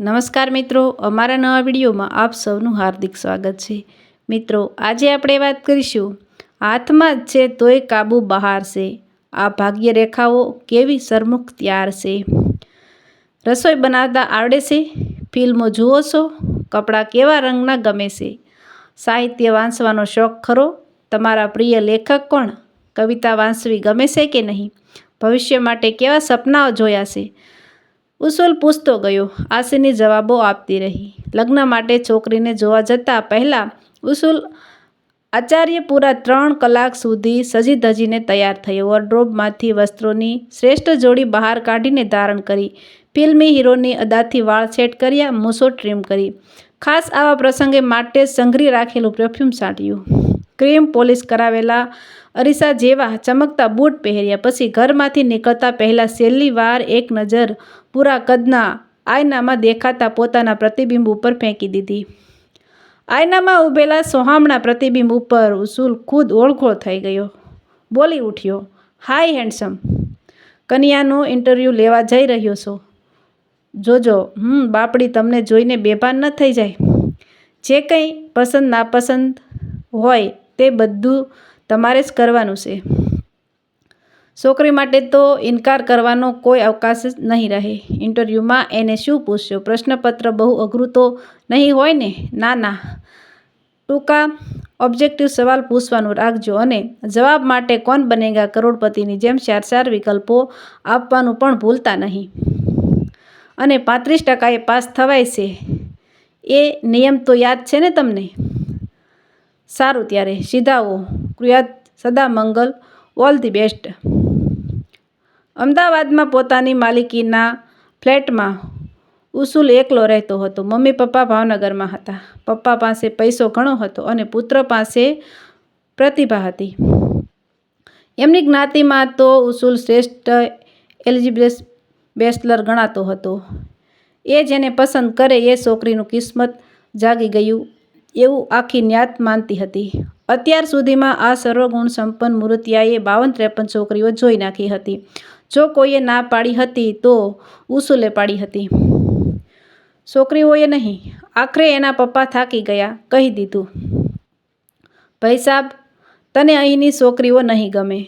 નમસ્કાર મિત્રો, અમારા નવા વિડીયોમાં આપ સૌનું હાર્દિક સ્વાગત છે. મિત્રો, આજે આપણે વાત કરીશું હાથમાં જ છે તોય કાબુ બહાર છે. આ ભાગ્ય રેખાઓ કેવી સરમુખ ત્યાર છે? રસોઈ બનાવતા આવડે છે? ફિલ્મો જુઓ છો? કપડાં કેવા રંગના ગમે છે? સાહિત્ય વાંચવાનો શોખ ખરો? તમારા પ્રિય લેખક કોણ? કવિતા વાંચવી ગમે છે કે નહીં? ભવિષ્ય માટે કેવા સપનાઓ જોયા છે? ઉસુલ પૂછતો ગયો, આશીની જવાબો આપતી રહી. લગ્ન માટે છોકરીને જોવા જતાં પહેલાં ઉસુલ આચાર્ય પૂરા ત્રણ કલાક સુધી સજી ધજીને તૈયાર થયો. વોર્ડ્રોબમાંથી વસ્ત્રોની શ્રેષ્ઠ જોડી બહાર કાઢીને ધારણ કરી. ફિલ્મી હીરોની અદાથી વાળ સેટ કર્યા મૂસો ટ્રીમ કરી. ખાસ આવા પ્રસંગે માટે સંઘરી રાખેલું પરફ્યુમ છાંટ્યું. ક્રીમ પોલિશ કરાવેલા અરીસા જેવા ચમકતા બૂટ પહેર્યા પછી ઘરમાંથી નીકળતા પહેલાં છેલ્લી વાર એક નજર પૂરા કદના આયનામાં દેખાતા પોતાના પ્રતિબિંબ ઉપર ફેંકી દીધી. આયનામાં ઊભેલા સોહામણા પ્રતિબિંબ ઉપર ઉસુલ ખુદ ઓળખોળ થઈ ગયો. બોલી ઉઠ્યો, હાય હેન્ડસમ કન્યાનો ઇન્ટરવ્યૂ લેવા જઈ રહ્યો છો. જોજો, હમ, બાપડી તમને જોઈને બેભાન ન થઈ જાય. જે કંઈ પસંદ નાપસંદ હોય તે બધું તમારે જ કરવાનું છે. છોકરી માટે તો ઇનકાર કરવાનો કોઈ અવકાશ જ નહીં રહે. ઇન્ટરવ્યૂમાં એને શું પૂછશો? પ્રશ્નપત્ર બહુ અઘરું તો નહીં હોય ને? ના ના. ટૂંકા ઓબ્જેક્ટિવ સવાલ પૂછવાનું રાખજો અને જવાબ માટે કોણ બનેગા કરોડપતિની જેમ ચાર ચાર વિકલ્પો આપવાનું પણ ભૂલતા નહીં. અને પાંત્રીસ ટકાએ પાસ થવાય છે. એ નિયમ તો યાદ છે ને તમને? સારું ત્યારે સીધાઓ કૃયાત સદા મંગલ, ઓલ ધી બેસ્ટ. અમદાવાદમાં પોતાની માલિકીના ફ્લેટમાં ઉસુલ એકલો રહેતો હતો. મમ્મી પપ્પા ભાવનગરમાં હતા. પપ્પા પાસે પૈસો ઘણો હતો અને પુત્ર પાસે પ્રતિભા હતી. એમની જ્ઞાતિમાં તો ઉસુલ શ્રેષ્ઠ એલિજિબેસ બેસ્ટલર ગણાતો હતો. એ જેને પસંદ કરે એ છોકરીનું કિસ્મત જાગી ગયું એવું આખી ન્યાત માનતી હતી. અત્યાર સુધીમાં આ સર્વગુણ સંપન્ન મૂર્તિયાએ બાવન ત્રેપન છોકરીઓ જોઈ નાખી હતી. જો કોઈએ ના પાડી હતી તો ઉસુલે પાડી હતી. છોકરીઓએ નહીં, આખરે એના પપ્પા થાકી ગયા, કહી દીધું, ભાઈ સાહેબ તને અહીંની છોકરીઓ નહીં ગમે.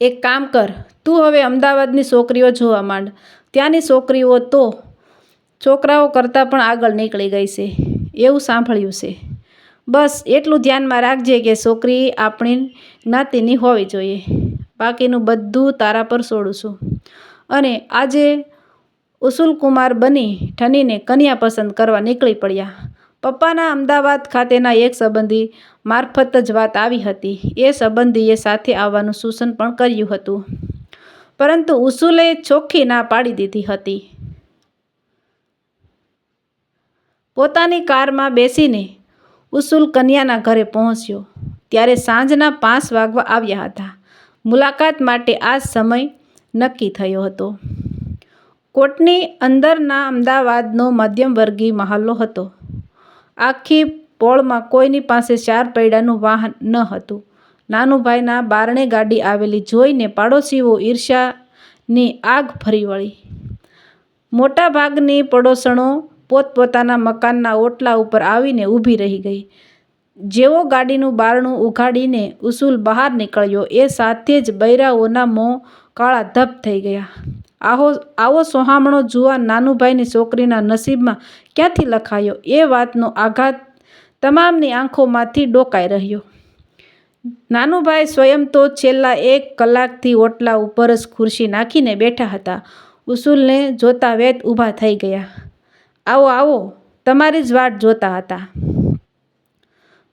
એક કામ કર, તું હવે અમદાવાદની છોકરીઓ જોવા માંડ. ત્યાંની છોકરીઓ તો છોકરાઓ કરતાં પણ આગળ નીકળી ગઈ છે. એવું સાંભળ્યું છે. બસ એટલું ધ્યાનમાં રાખજે કે છોકરી આપણી જ્ઞાતિની હોવી જોઈએ. બાકીનું બધું તારા પર છોડું છું. અને આજે ઉસુલકુમાર બની ઠનીને કન્યા પસંદ કરવા નીકળી પડ્યા. પપ્પાના અમદાવાદ ખાતેના એક સંબંધી મારફત જ વાત આવી હતી. એ સંબંધીએ સાથે આવવાનું સૂચન પણ કર્યું હતું. પરંતુ ઉસુલે ચોખ્ખી ના પાડી દીધી હતી. પોતાની કારમાં બેસીને ઉસુલ કન્યાના ઘરે પહોંચ્યો. ત્યારે સાંજના પાંચ વાગવા આવ્યા હતા. મુલાકાત માટે આ સમય નક્કી થયો હતો. કોટની અંદરના અમદાવાદનો મધ્યમવર્ગીય મહલ્લો હતો. આખી પોળમાં કોઈની પાસે ચાર પૈડાનું વાહન ન હતું. નાનુભાઈના બારણે ગાડી આવેલી જોઈને પાડોશીઓ ઈર્ષ્યાની આગ ફરી વળી. મોટાભાગની પડોશણો પોતપોતાના મકાનના ઓટલા ઉપર આવીને ઊભી રહી ગઈ. જેવો ગાડીનું બારણું ઉઘાડીને ઉસુલ બહાર નીકળ્યો, એ સાથે જ બૈરાઓના મોં કાળા ધપ થઈ ગયા. આહો, આવો સોહામણો જુવાન નાનુભાઈની છોકરીના નસીબમાં ક્યાંથી લખાયો? એ વાતનો આઘાત તમામની આંખોમાંથી ડોકાઈ રહ્યો. નાનુભાઈ સ્વયં તો છેલ્લા એક કલાકથી ઓટલા ઉપર જ ખુરશી નાખીને બેઠા હતા. ઉસુલને જોતા વેત ઊભા થઈ ગયા. આવો આવો, તમારી જ વાટ જોતા હતા.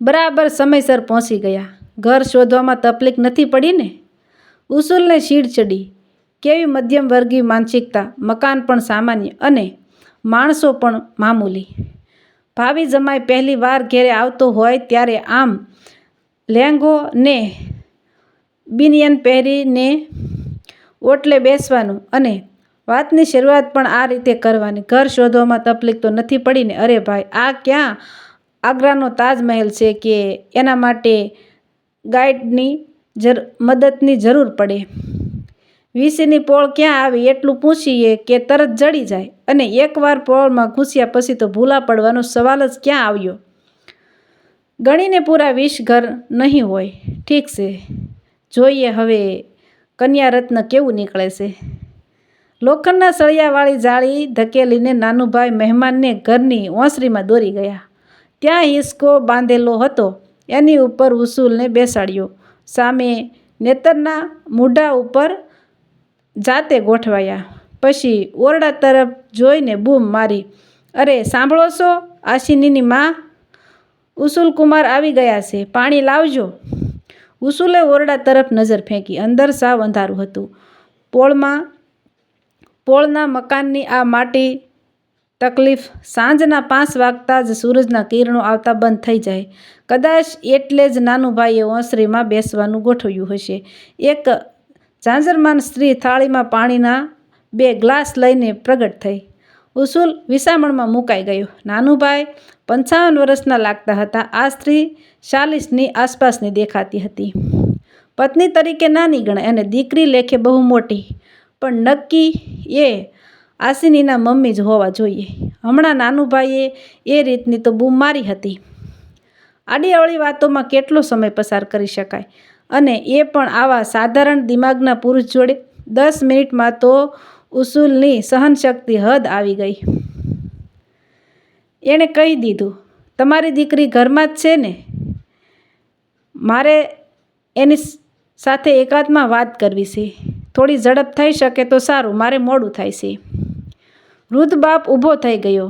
બરાબર સમયસર પહોંચી ગયા. ઘર શોધવામાં તકલીફ નથી પડી ને? ઉસુલને શીડ ચડી. કેવી મધ્યમ વર્ગીય માનસિકતા, મકાન પણ સામાન્ય અને માણસો પણ મામૂલી. ભાવિ જમાઈ પહેલી વાર ઘેરે આવતો હોય ત્યારે આમ લેંગો ને બિનિયન પહેરીને ઓટલે બેસવાનું અને વાતની શરૂઆત પણ આ રીતે કરવાની. ઘર શોધવામાં તકલીફ તો નથી પડીને, અરે ભાઈ, આ ક્યાં? આગ્રાનો તાજમહેલ છે કે એના માટે ગાઈડની જર, મદદની જરૂર પડે. વીસીની પોળ ક્યાં આવી એટલું પૂછીએ કે તરત જડી જાય. અને એકવાર પોળમાં ઘૂસ્યા પછી તો ભૂલા પડવાનો સવાલ જ ક્યાં આવ્યો? ગણીને પૂરા વીસ ઘર નહીં હોય. ઠીક છે. જોઈએ હવે કન્યા રત્ન કેવું નીકળે છે. લોખંડના સળિયાવાળી જાળી ધકેલીને નાનુભાઈ મહેમાનને ઘરની ઓસરીમાં દોરી ગયા. ત્યાં હિસકો બાંધેલો હતો. એની ઉપર ઉસૂલને બેસાડ્યો. સામે નેતરના મૂઢા ઉપર જાતે ગોઠવાયા. પછી ઓરડા તરફ જોઈને બૂમ મારી, અરે, સાંભળો છો? આશિનીની માં ઉસુલ કુમાર આવી ગયા છે. પાણી લાવજો. ઉસુલે ઓરડા તરફ નજર ફેંકી. અંદર સાવ અંધારું હતું. પોળમાં પોળના મકાનની આ માટી તકલીફ સાંજના પાંચ વાગતા જ સૂરજના કિરણો આવતા બંધ થઈ જાય. કદાચ એટલે જ નાનું ભાઈએ ઓસરીમાં બેસવાનું ગોઠવ્યું હશે. એક ઝાંઝરમાન સ્ત્રી થાળીમાં પાણીના બે ગ્લાસ લઈને પ્રગટ થઈ. ઉસુલ વિસામણમાં મુકાઈ ગયો. નાનુભાઈ પંચાવન વર્ષના લાગતા હતા. આ સ્ત્રી ચાલીસની આસપાસની દેખાતી હતી. પત્ની તરીકે નાની ગણાય અને દીકરી લેખે બહુ મોટી પણ નક્કી એ આસિનીના મમ્મી જ હોવા જોઈએ. હમણાં નાનુભાઈએ એ રીતની તો બૂમ મારી હતી. આડી અવળી વાતોમાં કેટલો સમય પસાર કરી શકાય? અને એ પણ આવા સાધારણ દિમાગના પુરુષ જોડે દસ મિનિટમાં તો ઉસૂલની સહનશક્તિ હદ આવી ગઈ. એણે કહી દીધું, તમારી દીકરી ઘરમાં જ છે ને? મારે એની સાથે એકાદમાં વાત કરવી છે. થોડી ઝડપ થઈ શકે તો સારું, મારે મોડું થાય છે. વૃદ્ધ બાપ ઊભો થઈ ગયો.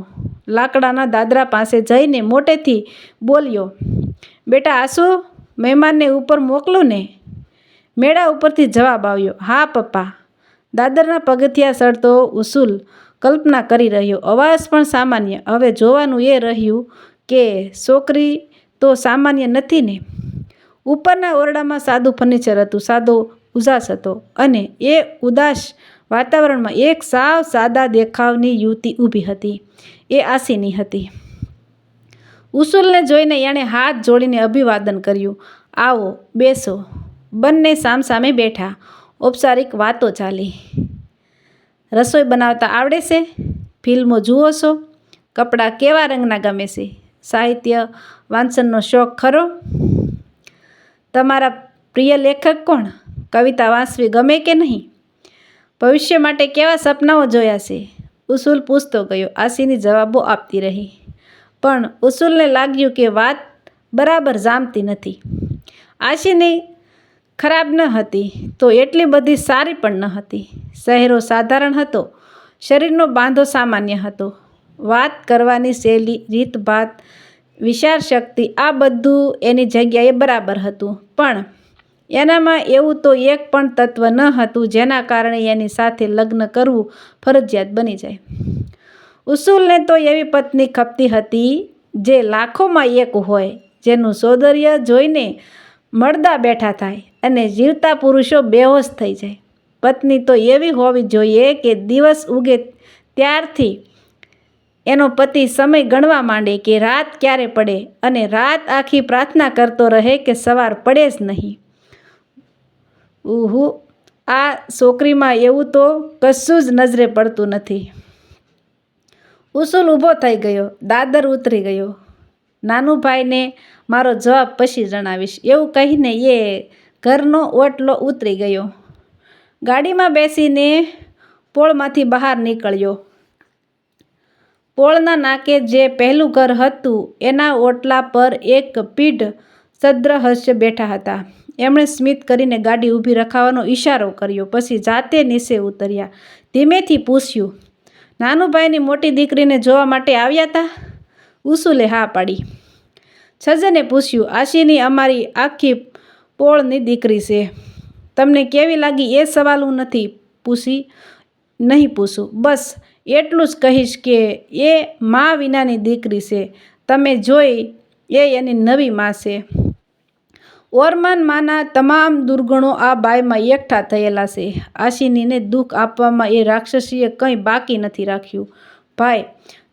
લાકડાના દાદરા પાસે જઈને મોટેથી બોલ્યો, બેટા આસુ મહેમાનને ઉપર મોકલું ને? મેળા ઉપરથી જવાબ આવ્યો, હા, પપ્પા. દાદરના પગથિયા સડતો ઉસૂલ કલ્પના કરી રહ્યો, અવાજ પણ સામાન્ય. હવે જોવાનું એ રહ્યું કે છોકરી તો સામાન્ય નથી ને? ઉપરના ઓરડામાં સાદું ફર્નિચર હતું, સાદો ઉજાસ હતો અને એ ઉદાસ વાતાવરણમાં એક સાવ સાદા દેખાવની યુવતી ઊભી હતી. એ આસીની હતી. ઉસુલને જોઈને એણે હાથ જોડીને અભિવાદન કર્યું. આવો, બેસો. બંને સામસામે બેઠા. ઔપચારિક વાતો ચાલી. રસોઈ બનાવતા આવડે છે? ફિલ્મો જુઓ છો? કપડાં કેવા રંગના ગમે છે? સાહિત્ય વાંચનનો શોખ ખરો? તમારા પ્રિય લેખક કોણ? કવિતા વાંચવી ગમે કે નહીં? ભવિષ્ય માટે કેવા સપનાઓ જોયા છે? ઉસુલ પૂછતો ગયો, આશીની જવાબો આપતી રહી. પણ ઉસુલને લાગ્યું કે વાત બરાબર જામતી નથી. આશીની ખરાબ ન હતી તો એટલી બધી સારી પણ ન હતી. શહેરો સાધારણ હતો, શરીરનો બાંધો સામાન્ય હતો. વાત કરવાની શૈલી, રીતભાત વિચાર શક્તિ આ બધું એની જગ્યાએ બરાબર હતું. પણ એનામાં એવું તો એક પણ તત્વ ન હતું જેના કારણે એની સાથે લગ્ન કરવું ફરજિયાત બની જાય. ઉસુલને તો એવી પત્ની ખપતી હતી જે લાખોમાં એક હોય, જેનું સૌંદર્ય જોઈને મળદા બેઠા થાય અને જીવતા પુરુષો બેહોશ થઈ જાય. પત્ની તો એવી હોવી જોઈએ કે દિવસ ઉગે ત્યારથી એનો પતિ સમય ગણવા માંડે કે રાત ક્યારે પડે અને રાત આખી પ્રાર્થના કરતો રહે કે સવાર પડે જ નહીં. ઉહુ, આ છોકરીમાં એવું તો કશું જ નજરે પડતું નથી. ઉસુલ ઊભો થઈ ગયો, દાદર ઉતરી ગયો. નાનું ભાઈને મારો જવાબ પછી જણાવીશ. એવું કહીને એ ઘરનો ઓટલો ઉતરી ગયો. ગાડીમાં બેસીને પોળમાંથી બહાર નીકળ્યો. પોળના નાકે જે પહેલું ઘર હતું, એના ઓટલા પર એક પીઢ સદ્રહસ્ય બેઠા હતા. એમણે સ્મિત કરીને ગાડી ઊભી રખાવાનો ઈશારો કર્યો, પછી જાતે નીચે ઉતર્યા. ધીમેથી પૂછ્યું, નાનુભાઈની મોટી દીકરીને જોવા માટે આવ્યા હતા ઉસુલે હા પાડી. છજને પૂછ્યું, આશીની અમારી આખી પોળની દીકરી છે. તમને કેવી લાગી એ સવાલ હું નથી પૂછી? નહીં પૂછું. બસ, એટલું જ કહીશ કે એ મા વિનાની દીકરી છે. તમે જોઈ એ એની નવી મા છે. ઓરમાન માના તમામ દુર્ગુણો આ બાઈમાં એકઠા થયેલા છે. આશિનીને દુઃખ આપવામાં એ રાક્ષસીએ કંઈ બાકી નથી રાખ્યું. ભાઈ,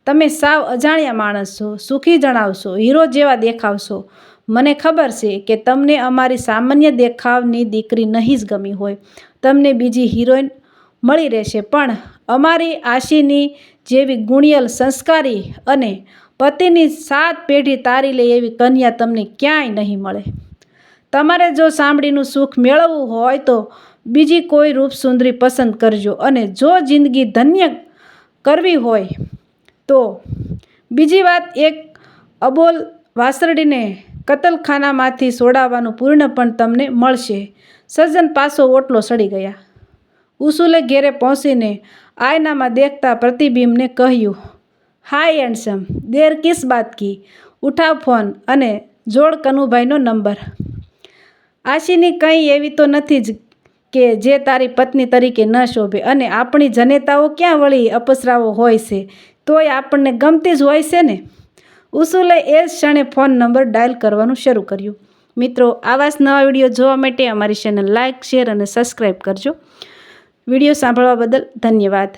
તમે સાવ અજાણ્યા માણસ છો, સુખી જણાવશો, હીરો જેવા દેખાવશો. મને ખબર છે કે તમને અમારી સામાન્ય દેખાવની દીકરી નહીં જ ગમી હોય. તમને બીજી હિરોઈન મળી રહેશે, પણ અમારી આશીની જેવી ગુણિયલ સંસ્કારી અને પતિની સાત પેઢી તારી લે એવી કન્યા તમને ક્યાંય નહીં મળે. તમારે જો સાંભળીનું સુખ મેળવવું હોય તો બીજી કોઈ રૂપ સુંદરી પસંદ કરજો. અને જો જિંદગી ધન્ય કરવી હોય તો બીજી વાત એક અબોલ વાસરડીને કતલખાનામાંથી સોડાવવાનું પૂર્ણ પણ તમને મળશે. સજ્જન પાસો ઓટલો સડી ગયા. ઉસુલે ઘેરે પહોંચીને આયનામાં દેખતા પ્રતિબિંબને કહ્યું, હાય એન્ડસમ, દેર કિસ બાત કી? ઉઠાવ ફોન અને જોડ કનુભાઈનો નંબર. આશીની કંઈ એવી તો નથી જ કે જે તારી પત્ની તરીકે ન શોભે અને આપણી જનેતાઓ ક્યાં વળી અપસરાઓ હોય છે? તોય આપણને ગમતી જ હોય છે ને? ઉસુલે એ જ ક્ષણે ફોન નંબર ડાયલ કરવાનું શરૂ કર્યું. મિત્રો આવા જ નવા વીડિયો જોવા માટે અમારી ચેનલ લાઇક શેર અને સબસ્ક્રાઈબ કરજો. વીડિયો સાંભળવા બદલ ધન્યવાદ.